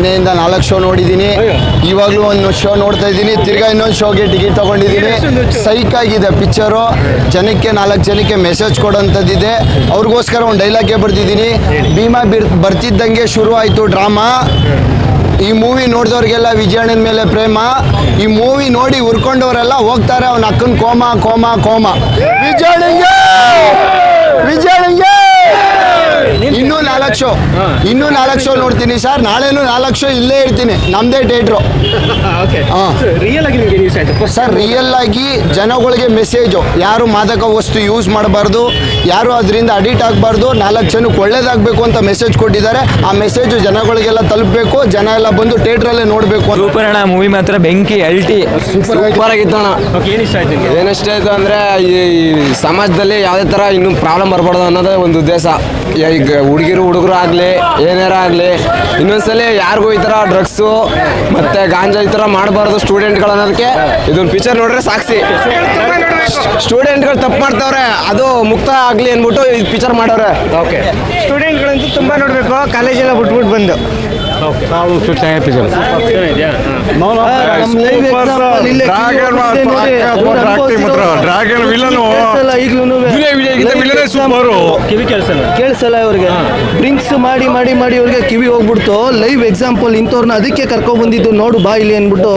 ನಿನ್ನೆಯಿಂದ ನಾಲ್ಕು ಶೋ ನೋಡಿದ್ದೀನಿ. ಇವಾಗಲೂ ಒಂದು ಶೋ ನೋಡ್ತಾ ಇದ್ದೀನಿ. ತಿರ್ಗಾ ಇನ್ನೊಂದು ಶೋಗೆ ಟಿಕೆಟ್ ತೊಗೊಂಡಿದ್ದೀನಿ? ಸೈಕ್ ಆಗಿದೆ ಪಿಕ್ಚರು ಜನಕ್ಕೆ ನಾಲ್ಕು ಜನಕ್ಕೆ ಮೆಸೇಜ್ ಕೊಡೋಂಥದ್ದಿದೆ ಅವ್ರಿಗೋಸ್ಕರ ಒಂದು ಡೈಲಾಗೆ ಬರ್ತಿದ್ದೀನಿ ಭೀಮಾ ಬಿರ್ ಬರ್ತಿದ್ದಂಗೆ ಶುರು ಆಯಿತು ಡ್ರಾಮಾ ಈ ಮೂವಿ ನೋಡಿದವ್ರಿಗೆಲ್ಲ ವಿಜಯಣ್ಣನ ಮೇಲೆ ಪ್ರೇಮ. ಈ ಮೂವಿ ನೋಡಿ ಉರ್ಕೊಂಡವರೆಲ್ಲ ಹೋಗ್ತಾರೆ. ಅವನ ಅಕ್ಕನ ಕೋಮ ಕೋಮ ಕೋಮ. ವಿಜಯಣ್ಣಂಗೆ ವಿಜಯಣ್ಣಂಗೆ ಇನ್ನೂ ನಾಲ್ಕು ಶೋ ಇನ್ನೂ ನಾಲ್ಕು ಶೋ ನೋಡ್ತೀನಿ ಸರ್. ನಾಳೆನೂ ನಾಲ್ಕು ಶೋ ಇಲ್ಲೇ ಇರ್ತೀನಿ. ನಮ್ಮದೇ ಡೇಟ್ರು ಓಕೆ ಹಾ. ರಿಯಲ್ ಆಗಿ ನಿಮ್ಗೆ ಇಷ್ಟ ಆಯ್ತು? ಸರ್ ರಿಯಲ್ ಆಗಿ ಜನಗಳಿಗೆ ಮೆಸೇಜು ಯಾರು ಮಾದಕ ವಸ್ತು ಯೂಸ್ ಮಾಡಬಾರ್ದು ಯಾರು ಅದರಿಂದ ಅಡಿಟ್ ಆಗಬಾರ್ದು ನಾಲ್ಕು ಜನಕ್ಕೆ ಒಳ್ಳೇದಾಗಬೇಕು ಅಂತ ಮೆಸೇಜ್ ಕೊಟ್ಟಿದ್ದಾರೆ. ಆ ಮೆಸೇಜ್ ಜನಗಳಿಗೆಲ್ಲ ತಲುಪಬೇಕು ಜನ ಎಲ್ಲ ಬಂದು ಥಿಯೇಟ್ರಲ್ಲೇ ನೋಡಬೇಕು ಸೂಪರ್ಣ ಸೂಪರ್ ಅಣ್ಣ ಮೂವಿ ಮಾತ್ರ ಬೆಂಕಿ ಅಲ್ಟಿ. ಸೂಪರ್ ಆಗಿತ್ತು ಅಣ್ಣ. ಓಕೆ ಏನು ಇಷ್ಟ ಆಯ್ತು ಏನಷ್ಟೇ ಆಯ್ತು ಅಂದರೆ ಈ ಸಮಾಜದಲ್ಲಿ ಯಾವುದೇ ಥರ ಇನ್ನೂ ಪ್ರಾಬ್ಲಮ್ ಬರಬಾರ್ದು ಅನ್ನೋದೇ ಒಂದು ಉದ್ದೇಶ. ಈಗ ಹುಡುಗಿರು ಹುಡುಗರು ಆಗಲಿ, ಏನಾರ ಆಗಲಿ, ಇನ್ನೊಂದ್ಸಲ ಯಾರಿಗೂ ಈ ಥರ ಡ್ರಗ್ಸು ಮತ್ತು ಗಾಂಜಾ ಈ ಥರ ಮಾಡಬಾರ್ದು ಸ್ಟೂಡೆಂಟ್ಗಳು ಅನ್ನೋದಕ್ಕೆ ಇದೊಂದು ಪಿಕ್ಚರ್ ನೋಡ್ರೆ ಸಾಕ್ಷಿ ಸ್ಟೂಡೆಂಟ್ಗಳು ತಪ್ಪು ಮಾಡ್ತಾವ್ರೆ, ಅದು ಮುಕ್ತ ಆಗಲಿ ಅಂದ್ಬಿಟ್ಟು ಇದು ಪಿಕ್ಚರ್ ಮಾಡವ್ರೆ ಓಕೆ ಸ್ಟೂಡೆಂಟ್ಗಳಂತೂ ತುಂಬ ನೋಡಬೇಕು ಕಾಲೇಜೆಲ್ಲ ಬಿಟ್ಬಿಟ್ಟು ಬಂದು. ವಿಲನೇ ಸೂಪರು ಕಿವಿ ಕೆಲಸ ಕೇಳಿಸಲ್ಲ ಇವ್ರಿಗೆ. ಡ್ರಿಂಕ್ಸ್ ಮಾಡಿ ಮಾಡಿ ಮಾಡಿ ಇವ್ರಿಗೆ ಕಿವಿ ಹೋಗ್ಬಿಡ್ತು. ಲೈವ್ ಎಕ್ಸಾಂಪಲ್ ಇಂಥವ್ರನ್ನ ಅದಕ್ಕೆ ಕರ್ಕೊಂಡ್ ಬಂದಿದ್ದು ನೋಡು ಬಾ ಇಲ್ಲಿ ಇದೆ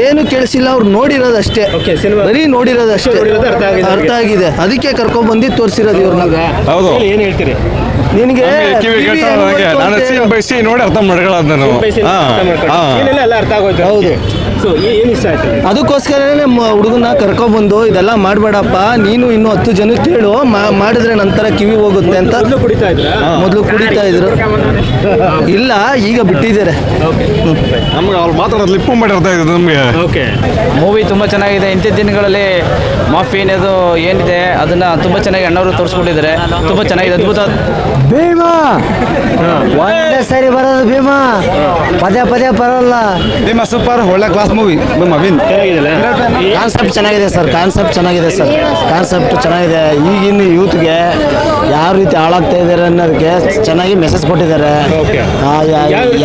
ಏನು ಕೇಳಿಸಿಲ್ಲ ಅವ್ರು ನೋಡಿರೋದಷ್ಟೇ. ಅಷ್ಟೇ ಬರೀ ನೋಡಿರೋದಷ್ಟೇ. ನೋಡಿರೋದು ಅರ್ಥ ಆಗಿದೆ. ಅರ್ಥ ಆಗಿದೆ. ಅದಕ್ಕೆ ಕರ್ಕೊಂಡ್ ಬಂದಿ ತೋರಿಸಿರೋದು ಇವ್ರನ್ನ. ಹೌದು? ಏನು ಹೇಳ್ತೀರಿ? ನಿನಗೆ ನಾನು ಸೀನ್ ಬೈ ಸೀನ್ ನೋಡಿ ಅರ್ಥ ಮಾಡ್ಕೊಳ್ಳೋದು ನಾನು. ಹಾ, ಅರ್ಥ ಹಾ. ಎಲ್ಲ ಅರ್ಥ ಆಗೋಯ್ತು. ಹೌದು. ಅದಕ್ಕೋಸ್ಕರನೇ ಹುಡುಗನ ಕರ್ಕೊಬಂದು ಇದೆಲ್ಲ ಮಾಡಬೇಡಪ್ಪ. ನೀನು ಇನ್ನು ಹತ್ತು ಜನಕ್ಕೆ ಹೇಳು ಮಾ- ಮಾಡಿದ್ರೆ ನಂತರ ಕಿವಿ ಹೋಗುತ್ತೆ ಅಂತ. ಮೊದ್ಲು ಕುಡಿತಾ ಇದ್ರಾ? ಮೊದಲು ಕುಡಿತಾ ಇದ್ರು. ಇಲ್ಲ ಈಗ ಬಿಟ್ಟಿದ್ದಾರೆ. ನಮ್ಗೆ ಅವ್ರು ಮಾತಾಡೋದು ಲಿಪ್ಪು ಮಾಡಿರ್ತಾ ನಮಗೆ. ಓಕೆ ಮೂವಿ ತುಂಬ ಚೆನ್ನಾಗಿದೆ. ಇಂಥ ದಿನಗಳಲ್ಲಿ ಮಾಫಿ ಅನ್ನೋದು ಏನಿದೆ ಅದನ್ನ ತುಂಬ ಚೆನ್ನಾಗಿ ಅಣ್ಣವರು ತೋರಿಸ್ಕೊಂಡಿದ್ದಾರೆ. ತುಂಬ ಚೆನ್ನಾಗಿದೆ ಅದ್ಭುತ. ಭೀಮಾ! ಒಂದೇ ಸರಿ ಬರೋದು ಭೀಮಾ. ಪದೇ ಪದೇ ಬರೋಲ್ಲ. ಭೀಮಾ ಸೂಪರ್ ಒಳ್ಳೆ ಕ್ಲಾಸ್ ಮೂವಿ ವಿನ್ ಚೆನ್ನಾಗಿದೆಯಲ್ಲ? ಕಾನ್ಸೆಪ್ಟ್ ಚೆನ್ನಾಗಿದೆ ಸರ್ ಕಾನ್ಸೆಪ್ಟ್ ಚೆನ್ನಾಗಿದೆ ಸರ್. ಕಾನ್ಸೆಪ್ಟ್ ಚೆನ್ನಾಗಿದೆ. ಈಗಿನ ಯೂತ್ಗೆ ಯಾವ ರೀತಿ ಹಾಳಾಗ್ತಾ ಇದ್ದಾರೆ ಅನ್ನೋದಕ್ಕೆ ಚೆನ್ನಾಗಿ ಮೆಸೇಜ್ ಕೊಟ್ಟಿದ್ದಾರೆ.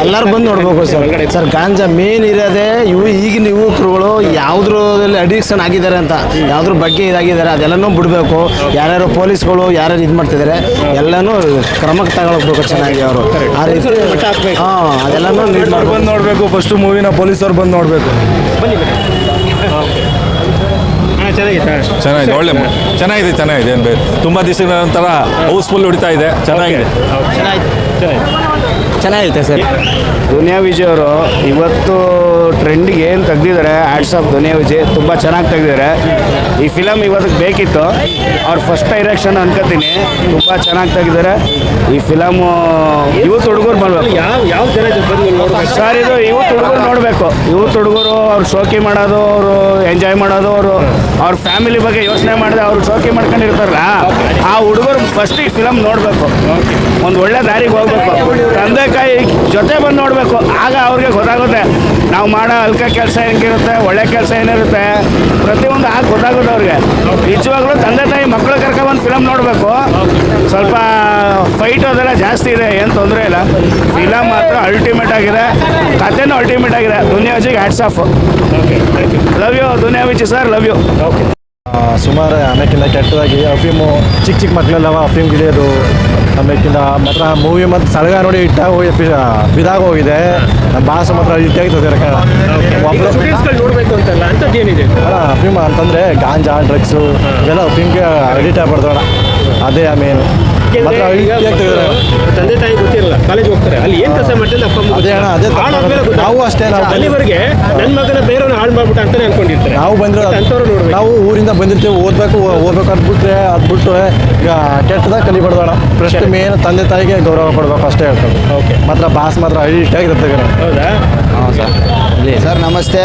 ಎಲ್ಲರೂ ಬಂದು ನೋಡ್ಬೇಕು ಸರ್. ಸರ್ ಗಾಂಜಾ ಮೇನ್ ಇರೋದೇ ಇವು ಈಗಿನ ಯುವಕರುಗಳು ಯಾವುದ್ರಲ್ಲಿ ಅಡಿಕ್ಷನ್ ಆಗಿದ್ದಾರೆ ಅಂತ ಯಾವ್ದ್ರ ಬಗ್ಗೆ ಇದಾಗಿದ್ದಾರೆ ಅದೆಲ್ಲನೂ ಬಿಡಬೇಕು. ಯಾರ್ಯಾರು ಪೊಲೀಸ್ಗಳು ಯಾರ್ಯಾರು ಇದು ಮಾಡ್ತಿದ್ದಾರೆ ಎಲ್ಲನೂ ಕ್ರಮಕ್ಕೆ ತಗೊಳ್ಬೇಕು ಚೆನ್ನಾಗಿ ಅವರು. ಆ ರೀತಿ ಹಾಂ ಅದೆಲ್ಲನೂ ನೀಡ್ ಮಾಡ್ಬೇಕು. ಬಂದು ನೋಡಬೇಕು ಫಸ್ಟ್ ಮೂವಿನ ಪೊಲೀಸರು ಬಂದು ನೋಡಬೇಕು. ಬನ್ನಿ ಚೆನ್ನಾಗಿದೆ ಒಳ್ಳೆ ಚೆನ್ನಾಗಿದೆ. ಚೆನ್ನಾಗಿದೆ ಏನು ಬೇರೆ ತುಂಬ ದಿವಸಗಳ ನಂತರ ಹೌಸ್ಫುಲ್ ಹೊಡಿತಾ ಇದೆ. ಚೆನ್ನಾಗಿದೆ. ಚೆನ್ನಾಗಿದೆ. ಚೆನ್ನಾಗಿರುತ್ತೆ ಸರ್ ದುನಿಯಾ ವಿಜಯ್ ಅವರು ಇವತ್ತು ಟ್ರೆಂಡಿಗೆ ಏನು ತೆಗ್ದಿದ್ದಾರೆ ಆ್ಯಡ್ಸ್ ಆಫ್ ಧ್ವನಿ ವಿಜಯ್ ತುಂಬ ಚೆನ್ನಾಗಿ ತೆಗ್ದಿದ್ದಾರೆ. ಈ ಫಿಲಮ್ ಇವತ್ತಿಗೆ ಬೇಕಿತ್ತು. ಅವ್ರ ಫಸ್ಟ್ ಡೈರೆಕ್ಷನ್ ಅನ್ಕೋತೀನಿ. ತುಂಬ ಚೆನ್ನಾಗಿ ತೆಗ್ದಿದ್ದಾರೆ. ಈ ಫಿಲಮು ಯೂತ್ ಹುಡುಗರು ಬರಬೇಕು. ಯಾವ ಯಾವ ಜನ ಸರ್ ಇದು ಯೂತ್ ಹುಡುಗರು ನೋಡಬೇಕು. ಯೂತ್ ಹುಡುಗರು ಅವ್ರು ಶೋಕಿ ಮಾಡೋದು ಅವರು ಎಂಜಾಯ್ ಮಾಡೋದು ಅವರು ಅವ್ರ ಫ್ಯಾಮಿಲಿ ಬಗ್ಗೆ ಯೋಚನೆ ಮಾಡಿದೆ ಅವ್ರು ಶೋಕಿ ಮಾಡ್ಕೊಂಡಿರ್ತಾರಲ್ಲ ಆ ಹುಡುಗರು ಫಸ್ಟ್ ಈ ಫಿಲಮ್ ನೋಡಬೇಕು. ಒಂದು ಒಳ್ಳೆ ದಾರಿಗೆ ಹೋಗ್ಬೇಕು. ತಂದೆ ತಾಯಿ ಜೊತೆ ಬಂದು ನೋಡಬೇಕು. ಆಗ ಅವ್ರಿಗೆ ಗೊತ್ತಾಗುತ್ತೆ. ನಾವು ಮಾಡೋ ಅಲ್ಕ ಕೆಲಸ ಹೆಂಗಿರುತ್ತೆ ಒಳ್ಳೆ ಕೆಲಸ ಏನಿರುತ್ತೆ ಪ್ರತಿಯೊಂದು ಆಗ ಗೊತ್ತಾಗುತ್ತೆ ಅವ್ರಿಗೆ. ನಿಜವಾಗ್ಲೂ ತಂದೆ ತಾಯಿ ಮಕ್ಕಳು ಕರ್ಕೊಂಡ್ಬಂದು ಫಿಲಮ್ ನೋಡಬೇಕು. ಸ್ವಲ್ಪ ಫೈಟ್ ಅದೆಲ್ಲ ಜಾಸ್ತಿ ಇದೆ ಏನು ತೊಂದರೆ ಇಲ್ಲ. ಫಿಲಮ್ ಮಾತ್ರ ಅಲ್ಟಿಮೇಟ್ ಆಗಿದೆ. ಕಥೆನೂ ಅಲ್ಟಿಮೇಟ್ ಆಗಿದೆ. Duniya ವಿಜಿಗೆ hats off love you Duniya Viji sir love you ಸುಮಾರು ಆಮೇಕಿಂದ ಕೆಟ್ಟದಾಗಿ ಅಫೀಮು ಚಿಕ್ಕ ಚಿಕ್ಕ ಮಕ್ಕಳೆಲ್ಲ ಅಫೀಮ್ ಗಿಳಿಯೋದು ಆಮೇಕಿಂದ ಮಾತ್ರ ಮೂವಿ ಮತ್ತು ಸಡಗ ನೋಡಿ ಇಟ್ಟಾಗ ಹೋಗಿ ಫಿದಾಗ ಹೋಗಿದೆ. ನಮ್ಮ ಭಾಷೆ ಮಾತ್ರ ಇಟ್ಟಾಗಿ ಒಬ್ಬರು ಅಲ್ಲ ಅಫೀಮ್ ಅಂತಂದರೆ ಗಾಂಜಾ ಡ್ರಗ್ಸು ಇವೆಲ್ಲ ಅಫೀಮ್ಗೆ ಅಡಿಟ್ ಆಗ್ಬಾರ್ದು ಅಣ್ಣ. ಅದೇ ಮೇನ್ ಮಾತ್ರ ತಂದೆ ತಾಯಿ ಗೊತ್ತಿರಲ್ಲ ಕಾಲೇಜ್ ಹೋಗ್ತಾರೆ. ಅಲ್ಲಿ ಏನ್ ಕೆಲಸ ಮಾಡ್ತಾರೆ ಅಪ್ಪ ಅಮ್ಮ ಅದೇ ಅಣ್ಣ, ಅದೇ ತಪ್ಪು ಹಾಳಾದ್ಮೇಲೆ ನಾವು ಅಷ್ಟೇ, ನಾವು- ಅಲ್ಲಿವರೆಗೆ ನನ್ನ ಮಗನ ಬೇರೆಯವ್ರನ್ನ ಹಾಳು ಮಾಡ್ಬಿಟ್ಟ ಅಂತಾನೆ ಅನ್ಕೊಂಡಿರ್ತಾರೆ. ನಾವು ಬಂದ್ರೆ ಅಂಥವ್ರು ನೋಡ್ಬೇಕು. ನಾವು ಊರಿಂದ ಬಂದಿರ್ತೀವಿ ಓದಬೇಕು ಓದ್ಬೇಕು ಅಂದ್ಬಿಟ್ರೆ ಅದ್ಬಿಟ್ಟು ಈಗ ಕೆಟ್ಟದಾಗ ಕಲಿಬಾರ್ದು ಅಣ್ಣ. ಫಸ್ಟ್ ಮೇನ್ ತಂದೆ ತಾಯಿಗೆ ಗೌರವ ಕೊಡಬೇಕು ಅಷ್ಟೇ ಹೇಳ್ತಾರೆ. ಓಕೆ ಮಾತ್ರ ಬಾಸ್ ಮಾತ್ರ ಹೈಟಾಗಿರುತ್ತೆ ಹೌದಾ? ಸರ್ ನಮಸ್ತೆ.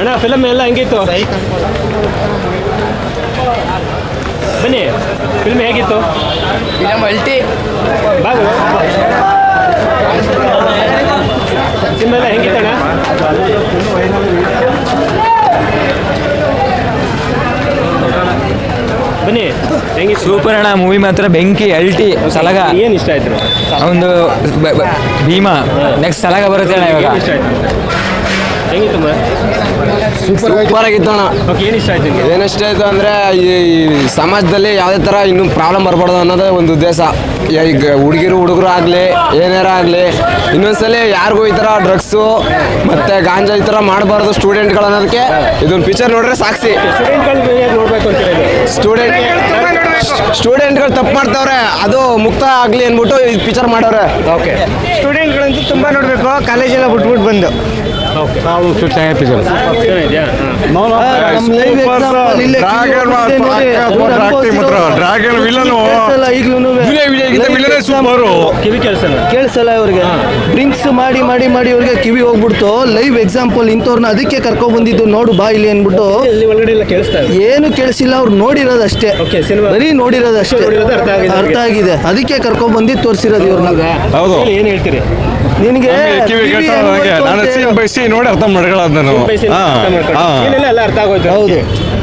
ಅಣ್ಣ ಫಿಲಮ್ ಎಲ್ಲ ಹೆಂಗಿತ್ತು? ಬನ್ನಿ ಫಿಲ್ಮ್ ಹೇಗಿತ್ತು? ಫಿಲಮ್ ಅಲ್ಟಿ ಬಾಗು ಸಿನಿಮಾ ಎಲ್ಲ ಹೆಂಗಿತ್ತಣ್ಣ ಬನ್ನಿ ಹೆಂಗಿ ಸೂಪರ್ ಅಣ್ಣ ಮೂವಿ ಮಾತ್ರ ಬೆಂಕಿ ಅಲ್ಟಿ ಸಲಗ. ಏನು ಇಷ್ಟ ಆಯ್ತು? ಒಂದು ಭೀಮಾ ನೆಕ್ಸ್ಟ್ ಸಲಗ ಬರುತ್ತೆ ಅಣ್ಣ ಇವಾಗ. ಹೆಂಗಿತ್ತು ಸೂಪರ್ ಅಣ್ಣ. ಓಕೆ ಏನ್ ಇಷ್ಟ ಆಯ್ತು ನಿಮ್ಗೆ? ಏನಷ್ಟೇ ಆಯ್ತು ಅಂದರೆ ಈ ಸಮಾಜದಲ್ಲಿ ಯಾವುದೇ ತರ ಇನ್ನೂ ಪ್ರಾಬ್ಲಮ್ ಬರಬಾರ್ದು ಅನ್ನೋದೇ ಒಂದು ಉದ್ದೇಶ. ಈಗ ಹುಡುಗಿರು ಹುಡುಗರು ಆಗಲಿ ಏನಾರ ಆಗಲಿ ಇನ್ನೊಂದ್ಸಲ ಯಾರಿಗೂ ಈ ತರ ಡ್ರಗ್ಸು ಮತ್ತೆ ಗಾಂಜಾ ಈ ತರ ಮಾಡಬಾರ್ದು ಸ್ಟೂಡೆಂಟ್ಗಳು ಅನ್ನೋದಕ್ಕೆ ಇದೊಂದು ಪಿಕ್ಚರ್ ನೋಡ್ರೆ ಸಾಕ್ಷಿ ಸ್ಟೂಡೆಂಟ್ ನೋಡ್ಬೇಕು ಅಂತ ಹೇಳಿದ್ರು ಸ್ಟೂಡೆಂಟ್ ಸ್ಟೂಡೆಂಟ್ಗಳು ತಪ್ಪು ಮಾಡ್ತಾವ್ರೆ. ಅದು ಮುಕ್ತ ಆಗಲಿ ಅಂದ್ಬಿಟ್ಟು ಈ ಪಿಕ್ಚರ್ ಮಾಡವ್ರೆ ಓಕೆ ಸ್ಟೂಡೆಂಟ್ಗಳಂತೂ ತುಂಬ ನೋಡಬೇಕು. ಕಾಲೇಜೆಲ್ಲ ಬಿಟ್ಬಿಟ್ಟು ಬಂದು. ಚೆನ್ನಾಗಿದ್ಯಾ ಡ್ರ್ಯಾಗನ್ ವಿಲನು ಕಿವಿ ವಿಲನ್ ಕೇಳಿಸಲ್ಲ ಇವ್ರಿಗೆ. ಡ್ರಿಂಕ್ಸ್ ಮಾಡಿ ಮಾಡಿ ಮಾಡಿ ಇವ್ರಿಗೆ ಕಿವಿ ಹೋಗ್ಬಿಡ್ತು. ಲೈವ್ ಎಕ್ಸಾಂಪಲ್ ಇಂಥವ್ರನ್ನ ಅದಕ್ಕೆ ಕರ್ಕೊಂಡ್ ಬಂದಿದ್ದು ನೋಡು ಬಾ ಇಲ್ಲಿ ಇದೆ ಏನು ಕೇಳಿಸಿಲ್ಲ ಅವ್ರು ನೋಡಿರೋದು ಅಷ್ಟೇ. ಬರೀ ನೋಡಿರೋದು ಅಷ್ಟೇ. ಅರ್ಥ ಆಗಿದೆ. ಅರ್ಥ ಆಗಿದೆ. ಅದಕ್ಕೆ ಕರ್ಕೊಂಡ್ ಬಂದಿ ತೋರಿಸಿರೋದು ಇವ್ರನ್ನ ಹೌದು? ಏನ್ ಹೇಳ್ತೀರಿ? ನಿನಗೆ ನಾನು ಸೀನ್ ಬೈ ಸೀನ್ ನೋಡಿ ಅರ್ಥ ಮಾಡ್ಕೊಳ್ಳೋದು ನಾನು. ಅರ್ಥ. ಎಲ್ಲ ಅರ್ಥ ಆಗೋಯ್ತು. ಹೌದು.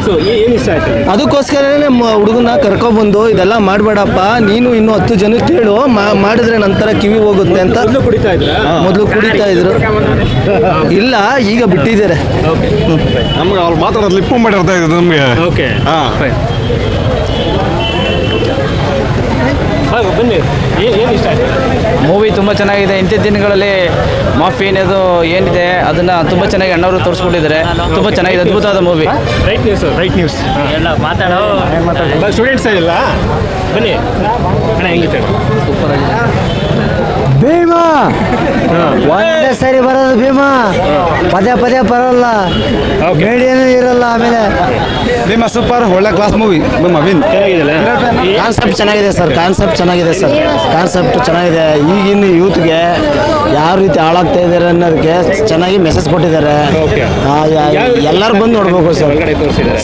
ಸೊ ಏನ್ ಇಷ್ಟ ಅದಕ್ಕೋಸ್ಕರನೇ ಹುಡುಗನ ಕರ್ಕೊಬಂದು ಇದೆಲ್ಲ ಮಾಡಬೇಡಪ್ಪ. ನೀನು ಇನ್ನು ಹತ್ತು ಜನ ಹೇಳು ಮಾ- ಮಾಡಿದ್ರೆ ನಂತರ ಕಿವಿ ಹೋಗುತ್ತೆ ಅಂತ. ಮೊದಲು ಕುಡಿತಾ ಇದ್ರಾ? ಮೊದಲು ಕುಡಿತಾ ಇದ್ರು. ಇಲ್ಲ ಈಗ ಬಿಟ್ಟಿದ್ದಾರೆ. ನಮ್ಗೆ ಅವ್ರು ಮಾತಾಡೋದು ಲಿಪ್ಪು ಮಾಡಿರ್ತಾ ಇದೆ ನಮಗೆ. ಓಕೆ ಹಾಂ. ಬನ್ನಿ. ಏನ್ ಇಷ್ಟ ಆಯ್ತು? ಮೂವಿ ತುಂಬ ಚೆನ್ನಾಗಿದೆ. ಇಂಥ ದಿನಗಳಲ್ಲಿ ಮಾಫಿ ಅನ್ನೋದು ಏನಿದೆ ಅದನ್ನು ತುಂಬ ಚೆನ್ನಾಗಿ ಅಣ್ಣವರು ತೋರಿಸ್ಕೊಂಡಿದ್ದಾರೆ ತುಂಬ ಚೆನ್ನಾಗಿದೆ ಅದ್ಭುತವಾದ movie right news right news ಎಲ್ಲ ಮಾತಾಡೋ ಸ್ಟೂಡೆಂಟ್ಸ್ ಇಲ್ಲ ಬನ್ನಿ. ಅಣ್ಣ ಹೆಂಗಿತ್ತು ಭೀಮಾ! ಒಂದೇ ಸರಿ ಬರೋದು ಭೀಮಾ. ಪದೇ ಪದೇ ಬರಲ್ಲ. ಮೇಡಿಯೂ ಇರಲ್ಲ ಆಮೇಲೆ. ಭೀಮಾ ಸೂಪರ್ ಒಳ್ಳೆ ಕ್ಲಾಸ್ ಮೂವಿ ನಿಮ್ಮ ವಿನ್ ಚೆನ್ನಾಗಿದೆಲ್ಲ ಕಾನ್ಸೆಪ್ಟ್ ಚೆನ್ನಾಗಿದೆ ಸರ್ ಕಾನ್ಸೆಪ್ಟ್ ಚೆನ್ನಾಗಿದೆ ಸರ್ ಕಾನ್ಸೆಪ್ಟ್ ಚೆನ್ನಾಗಿದೆ. ಈಗಿನ ಯೂತ್ಗೆ ಯಾವ ರೀತಿ ಹಾಳಾಗ್ತಾ ಇದ್ದಾರೆ ಅನ್ನೋದಕ್ಕೆ ಚೆನ್ನಾಗಿ ಮೆಸೇಜ್ ಕೊಟ್ಟಿದ್ದಾರೆ. ಎಲ್ಲರೂ ಬಂದು ನೋಡ್ಬೇಕು ಸರ್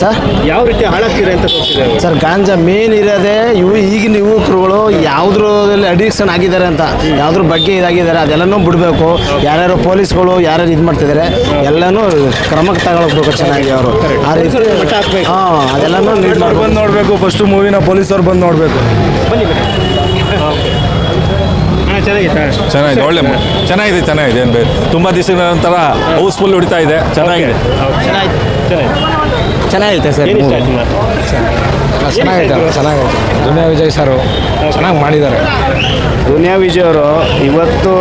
ಸರ್? ಯಾವ ರೀತಿ ಹಾಳಾಗ್ತಿದೆ ಅಂತ ಸರ್ ಗಾಂಜಾ ಮೇನ್ ಇರೋದೇ ಇವು ಈಗಿನ ಯುವಕರುಗಳು ಯಾವುದ್ರಲ್ಲಿ ಅಡಿಕ್ಷನ್ ಆಗಿದ್ದಾರೆ ಅಂತ. ಯಾವ್ದ್ರ ಬಗ್ಗೆ ಇದಾಗಿದ್ದಾರೆ ಅದೆಲ್ಲನೂ ಬಿಡಬೇಕು. ಯಾರ್ಯಾರು ಪೊಲೀಸ್ಗಳು ಯಾರ್ಯಾರು ಇದು ಮಾಡ್ತಿದ್ದಾರೆ ಎಲ್ಲನೂ ಕ್ರಮಕ್ಕೆ ತಗೊಳ್ಬೇಕು ಚೆನ್ನಾಗಿ ಅವರು. ಆ ರೀತಿ. ಹಾಂ ಅದೆಲ್ಲನೂ ಬಂದು ನೋಡಬೇಕು ಫಸ್ಟ್ ಮೂವಿನ ಪೊಲೀಸವ್ರು ಬಂದು ನೋಡಬೇಕು. ಚೆನ್ನಾಗಿದೆ. ಒಳ್ಳೆ ಚೆನ್ನಾಗಿದೆ ಚೆನ್ನಾಗಿದೆ ಏನು ಬೇರೆ. ತುಂಬ ದಿವಸ ನಂತರ ಹೌಸ್ಫುಲ್ ಹೊಡಿತಾ ಇದೆ. ಚೆನ್ನಾಗಿದೆ. ಚೆನ್ನಾಗಿದೆ. ಚೆನ್ನಾಗಿದೆ. ಸರ್ ಆಯ್ತು ಚೆನ್ನಾಗೈತೆ ಚೆನ್ನಾಗೈತೆ. ದುನಿಯಾ ವಿಜಯ್ ಸರು ಚೆನ್ನಾಗಿ ಮಾಡಿದ್ದಾರೆ. ದುನಿಯಾ ವಿಜಯ್ ಅವರು ಇವತ್ತು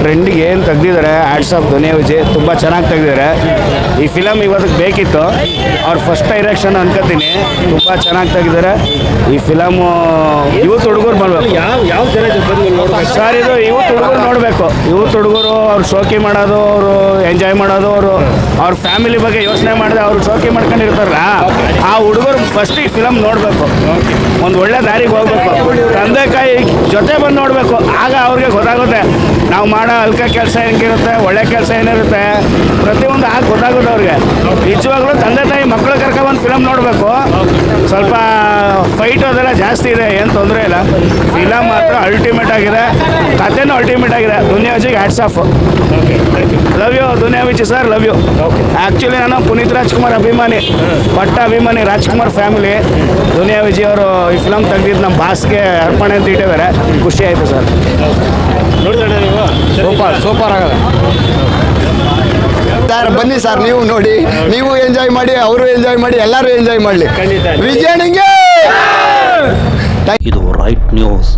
ಟ್ರೆಂಡಿಗೆ ಏನು ತೆಗ್ದಿದ್ದಾರೆ ಆ್ಯಡ್ಸ್ ಆಫ್ ದುನಿಯಾ ವಿಜಯ್ ತುಂಬ ಚೆನ್ನಾಗಿ ತೆಗ್ದಿದ್ದಾರೆ. ಈ ಫಿಲಮ್ ಇವತ್ತಿಗೆ ಬೇಕಿತ್ತು. ಅವ್ರ ಫಸ್ಟ್ ಡೈರೆಕ್ಷನ್ ಅನ್ಕೋತೀನಿ. ತುಂಬ ಚೆನ್ನಾಗಿ ತೆಗ್ದಿದ್ದಾರೆ. ಈ ಫಿಲಮು ಯೂತ್ ಹುಡುಗರು ಬರಬೇಕು. ಯಾವ ಯಾವ ಜನ ಬಂದು ನೋಡ್ಬೇಕು? ಸರ್ ಇದು ಯೂತ್ ಹುಡುಗರು ನೋಡಬೇಕು. ಯೂತ್ ಹುಡುಗರು ಅವ್ರು ಶೋಕಿ ಮಾಡೋದು ಅವರು ಎಂಜಾಯ್ ಮಾಡೋದು ಅವರು ಅವ್ರ ಫ್ಯಾಮಿಲಿ ಬಗ್ಗೆ ಯೋಚನೆ ಮಾಡಿದೆ ಅವ್ರು ಶೋಕಿ ಮಾಡ್ಕೊಂಡಿರ್ತಾರಲ್ಲ ಆ ಹುಡುಗರು ಫಸ್ಟ್ ಈ ಫಿಲಮ್ ನೋಡಬೇಕು. ಒಂದು ಒಳ್ಳೆ ದಾರಿಗೆ ಹೋಗ್ಬೇಕು. ತಂದೆ ತಾಯಿ ಜೊತೆ ಬಂದು ನೋಡಬೇಕು. ಆಗ ಅವ್ರಿಗೆ ಗೊತ್ತಾಗುತ್ತೆ. ನಾವು ಮಾಡೋ ಅಲ್ಕ ಕೆಲಸ ಹೆಂಗಿರುತ್ತೆ, ಒಳ್ಳೆ ಕೆಲಸ ಏನಿರುತ್ತೆ. ಪ್ರತಿಯೊಂದು ಆಗ ಗೊತ್ತಾಗುತ್ತೆ ಅವ್ರಿಗೆ. ನಿಜವಾಗ್ಲೂ ತಂದೆ ತಾಯಿ ಮಕ್ಕಳು ಕರ್ಕೊಂಡ್ಬಂದು ಫಿಲಮ್ ನೋಡಬೇಕು. ಸ್ವಲ್ಪ ಫೈಟ್ ಅದೆಲ್ಲ ಜಾಸ್ತಿ ಇದೆ ಏನು ತೊಂದರೆ ಇಲ್ಲ ಫಿಲಮ್ ಮಾತ್ರ ಅಲ್ಟಿಮೇಟ್ ಆಗಿದೆ. ಕಥೆನೂ ಅಲ್ಟಿಮೇಟ್ ಆಗಿದೆ. Duniya ವಿಜಿಗೆ hats off love you Duniya Viji sir love you actually ನಾನು ಪುನೀತ್ ರಾಜ್ಕುಮಾರ್ ಅಭಿಮಾನಿ ಪಟ್ಟ ಅಭಿಮಾನಿ ರಾಜ್ಕುಮಾರ್ ಫ್ಯಾಮಿಲಿ ದುನಿಯಾ ವಿಜಿ ಅವರು ಈ ಫಿಲಮ್ ತೆಗೆದಿದ್ದು ನಮ್ಮ ಬಾಸ್ಗೆ ಅರ್ಪಣೆ ಅಂತ ಇಟ್ಟಿದ್ದಾರೆ. ಖುಷಿ ಆಯಿತು ಸರ್ ಸೂಪರ್ ಸೂಪರ್ ಆಗಲ್ಲ. ಸರ್ ಬನ್ನಿ ಸರ್ ನೀವು ನೋಡಿ. ನೀವು ಎಂಜಾಯ್ ಮಾಡಿ ಅವರು ಎಂಜಾಯ್ ಮಾಡಿ ಎಲ್ಲರೂ ಎಂಜಾಯ್ ಮಾಡಲಿ. ಖಂಡಿತ ವಿಜಯನಿಗೆ! ಇದು ರೈಟ್ ನ್ಯೂಸ್